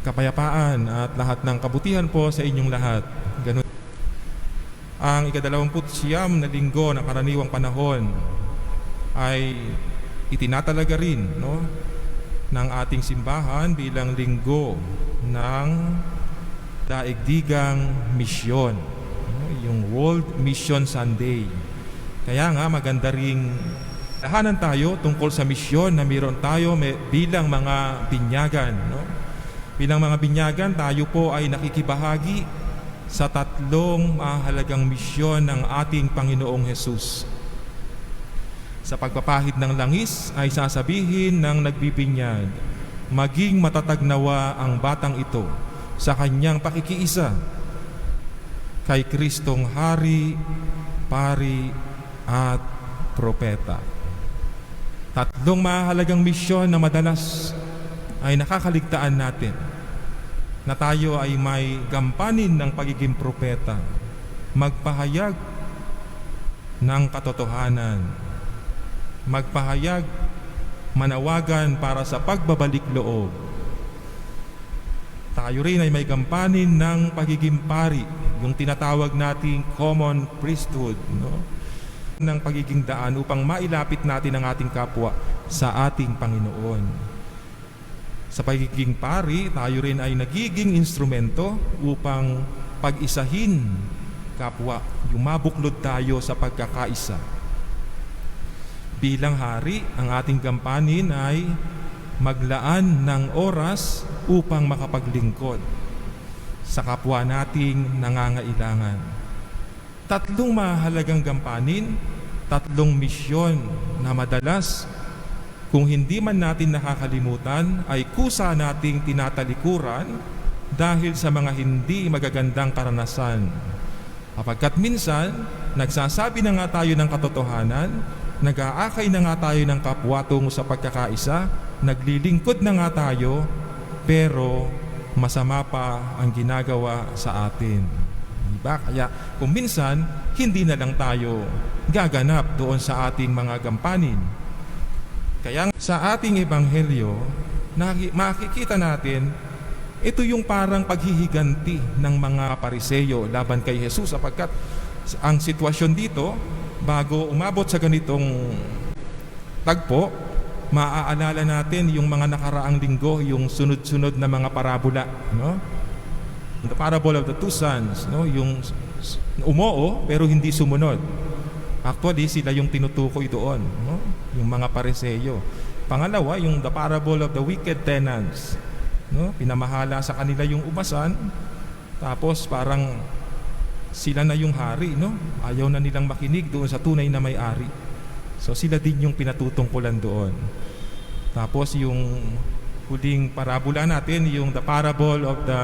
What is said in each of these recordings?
kapayapaan at lahat ng kabutihan po sa inyong lahat. Ganun. Ang ikadalawamput siyam na linggo ng karaniwang panahon ay itinatalaga rin no, ng ating simbahan bilang linggo ng daigdigang misyon. no, Yung World Mission Sunday. Kaya nga maganda ring lahanan tayo tungkol sa misyon na mayroon tayo may, bilang mga binyagan. No? Bilang mga binyagan, tayo po ay nakikibahagi sa tatlong mahalagang misyon ng ating Panginoong Hesus. Sa pagpapahid ng langis ay sasabihin ng nagbibinyag, maging matatag nawa ang batang ito sa kanyang pakikiisa kay Kristong Hari, Pari at Propeta. Tatlong mahalagang misyon na madalas ay nakakaligtaan natin na tayo ay may gampanin ng pagiging propeta, magpahayag ng katotohanan, magpahayag, manawagan para sa pagbabalik loob. Tayo rin ay may gampanin ng pagiging pari, yung tinatawag nating common priesthood, no? ng pagiging daan upang mailapit natin ang ating kapwa sa ating Panginoon. Sa pagiging pari, tayo rin ay nagiging instrumento upang pag-isahin kapwa, yung mabuklod tayo sa pagkakaisa. Bilang hari, ang ating gampanin ay maglaan ng oras upang makapaglingkod sa kapwa nating nangangailangan. Tatlong mahalagang gampanin, tatlong misyon na madalas kung hindi man natin nakakalimutan ay kusa nating tinatalikuran dahil sa mga hindi magagandang karanasan. Kapagkat minsan, nagsasabi na nga tayo ng katotohanan, nag-aakay na nga tayo ng kapwa tungo sa pagkakaisa, naglilingkod na nga tayo, pero masama pa ang ginagawa sa atin. Diba? Kaya kung minsan, hindi na lang tayo gaganap doon sa ating mga gampanin. Kaya sa ating ebanghelyo, makikita natin, ito yung parang paghihiganti ng mga pariseyo laban kay Jesus sapagkat ang sitwasyon dito, bago umabot sa ganitong tagpo, maaalala natin yung mga nakaraang linggo, yung sunod-sunod na mga parabola, no? The parable of the two sons, no? Yung umoo pero hindi sumunod. Actually, sila yung tinutukoy doon, no? Yung mga pariseyo. Pangalawa, yung the parable of the wicked tenants, no? Pinamahala sa kanila yung umasan, tapos parang sila na yung hari, no? Ayaw na nilang makinig doon sa tunay na may-ari. So sila din yung pinatutungkulan doon. Tapos yung huling parabola natin, yung the parable of the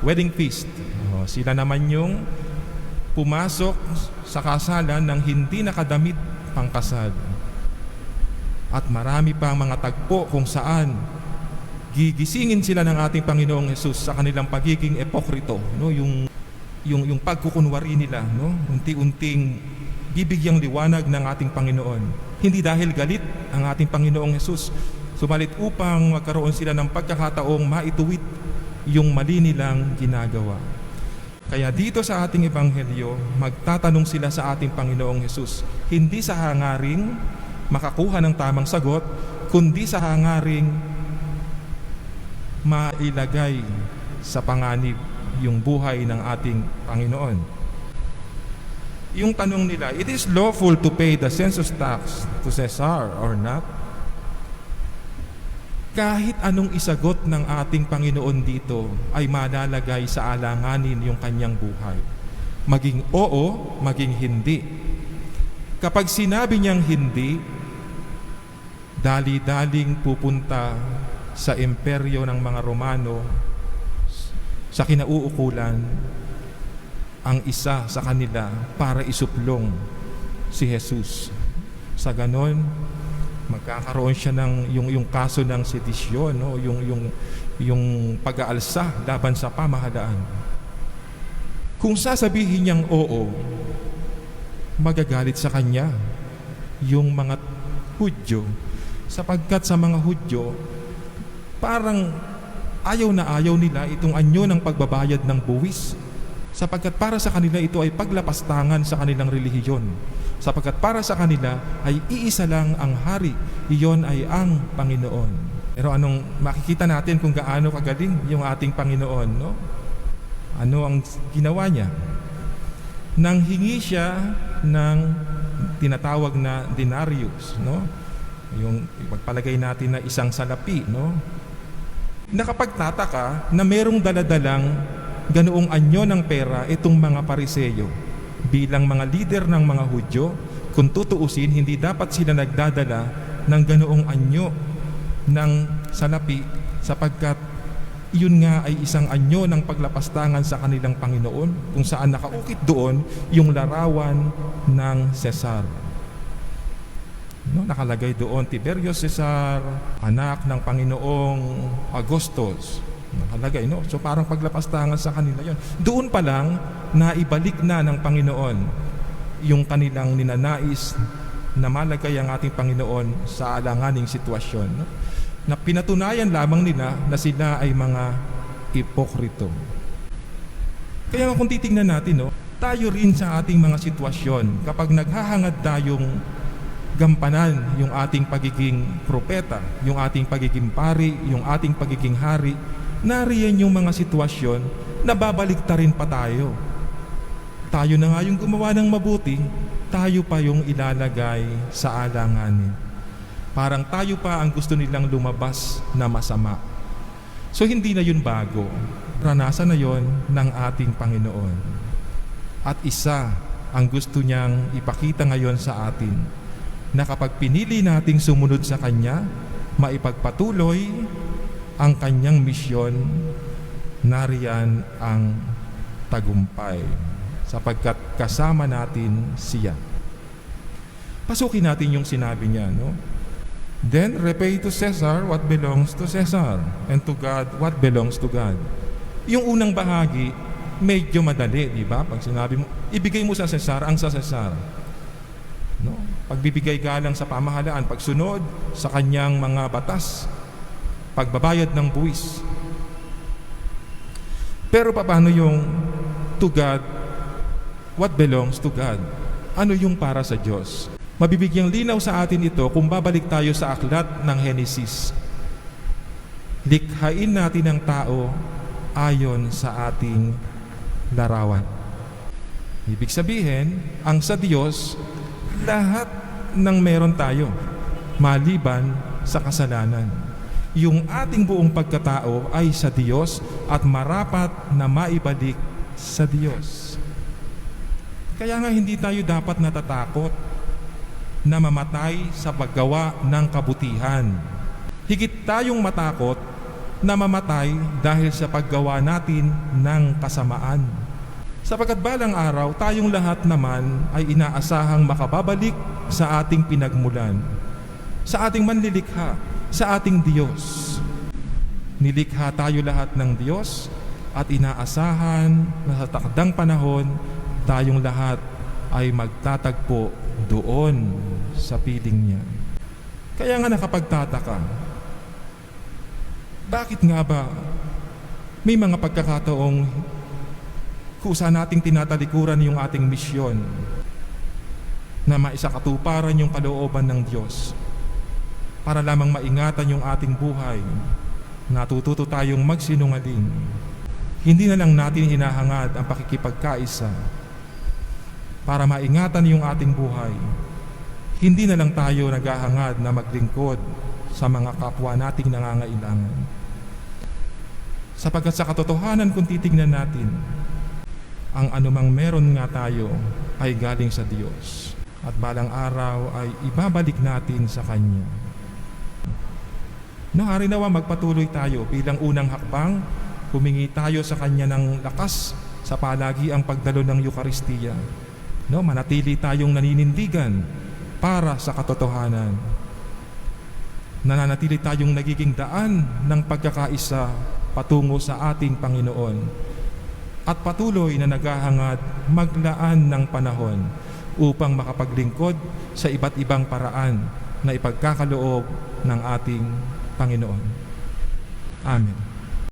wedding feast. Oh, sila naman yung pumasok sa kasalan ng hindi nakadamit pangkasal. At marami pang mga tagpo kung saan gigisingin sila ng ating Panginoong Hesus sa kanilang pagiging epokrito, no? Yung yung yung pagkukunwari nila, no? Unti-unting bibigyang liwanag ng ating Panginoon. Hindi dahil galit ang ating Panginoong Hesus, subalit upang magkaroon sila ng pagkakataong maituwid yung mali nilang ginagawa. Kaya dito sa ating ebanghelyo, magtatanong sila sa ating Panginoong Hesus, hindi sa hangaring makakuha ng tamang sagot, kundi sa hangaring mailagay sa panganib yung buhay ng ating Panginoon. Yung tanong nila, it is lawful to pay the census tax to Caesar or not? Kahit anong isagot ng ating Panginoon dito ay malalagay sa alanganin yung kanyang buhay. Maging oo, maging hindi. Kapag sinabi niyang hindi, dali-daling pupunta sa imperyo ng mga Romano sa kinauukulan ang isa sa kanila para isuplong si Jesus. Sa ganon, magkakaroon siya ng yung yung kaso ng sedisyon, no, yung yung yung pag-aalsa laban sa pamahalaan. Kung sasabihin niyang oo, magagalit sa kanya yung mga Hudyo sapagkat sa mga Hudyo parang ayaw na ayaw nila itong anyo ng pagbabayad ng buwis. Sapagkat para sa kanila ito ay paglapastangan sa kanilang relihiyon. Sapagkat para sa kanila ay iisa lang ang hari iyon ay ang Panginoon. Pero anong makikita natin kung gaano kagaling yung ating Panginoon no? Ano ang ginawa niya? Nang hingi siya ng tinatawag na denarius no yung ipagpalagay natin na isang salapi no nakapagtataka na merong daladalang ganoong anyo ng pera itong mga pariseyo. Bilang mga lider ng mga Hudyo, kung tutuusin, hindi dapat sila nagdadala ng ganoong anyo ng salapi sapagkat iyon nga ay isang anyo ng paglapastangan sa kanilang Panginoon kung saan nakaukit doon yung larawan ng Cesar. No, nakalagay doon Tiberio Cesar, anak ng Panginoong Agustus. Nakalagay, no? So parang paglapastangan sa kanila yon. Doon pa lang, naibalik na ng Panginoon yung kanilang ninanais na malagay ang ating Panginoon sa alanganing sitwasyon. No? Na pinatunayan lamang nila na sila ay mga ipokrito. Kaya kung titingnan natin, no, tayo rin sa ating mga sitwasyon, kapag naghahangad tayong gampanan yung ating pagiging propeta, yung ating pagiging pari, yung ating pagiging hari, nariyan yung mga sitwasyon na babalik ta rin pa tayo. Tayo na nga yung gumawa ng mabuti, tayo pa yung ilalagay sa alanganin. Parang tayo pa ang gusto nilang lumabas na masama. So hindi na yun bago. Ranasan na yon ng ating Panginoon. At isa ang gusto niyang ipakita ngayon sa atin na kapag pinili nating sumunod sa Kanya, maipagpatuloy ang Kanyang misyon, nariyan ang tagumpay sapagkat kasama natin siya. Pasukin natin yung sinabi niya, no? Then repay to Caesar what belongs to Caesar and to God what belongs to God. Yung unang bahagi, medyo madali, di ba? Pag sinabi mo, ibigay mo sa Cesar ang sa Cesar. Pagbibigay galang sa pamahalaan, pagsunod sa kanyang mga batas, pagbabayad ng buwis. Pero paano yung to God, what belongs to God? Ano yung para sa Diyos? Mabibigyang linaw sa atin ito kung babalik tayo sa aklat ng Henesis. Likhain natin ang tao ayon sa ating larawan. Ibig sabihin, ang sa Diyos, lahat ng meron tayo, maliban sa kasalanan. Yung ating buong pagkatao ay sa Diyos at marapat na maibalik sa Diyos. Kaya nga hindi tayo dapat natatakot na mamatay sa paggawa ng kabutihan. Higit tayong matakot na mamatay dahil sa paggawa natin ng kasamaan. Sapagkat balang araw, tayong lahat naman ay inaasahang makababalik sa ating pinagmulan, sa ating manlilikha, sa ating Diyos. Nilikha tayo lahat ng Diyos at inaasahan na sa takdang panahon, tayong lahat ay magtatagpo doon sa piling niya. Kaya nga nakapagtataka, bakit nga ba may mga pagkakataong kusa nating tinatalikuran yung ating misyon na maisakatuparan yung kalooban ng Diyos para lamang maingatan yung ating buhay natututo tayong magsinungaling hindi na lang natin hinahangad ang pakikipagkaisa para maingatan yung ating buhay. Hindi na lang tayo naghahangad na maglingkod sa mga kapwa nating nangangailangan. Sapagkat sa katotohanan kung titignan natin, ang anumang meron nga tayo ay galing sa Diyos at balang araw ay ibabalik natin sa Kanya. Nahari nawa magpatuloy tayo bilang unang hakbang, humingi tayo sa Kanya ng lakas sa palagi ang pagdalo ng Eukaristiya no, manatili tayong naninindigan para sa katotohanan. Nananatili tayong nagiging daan ng pagkakaisa patungo sa ating Panginoon at patuloy na naghahangad maglaan ng panahon upang makapaglingkod sa iba't ibang paraan na ipagkakaloob ng ating Panginoon. Amen.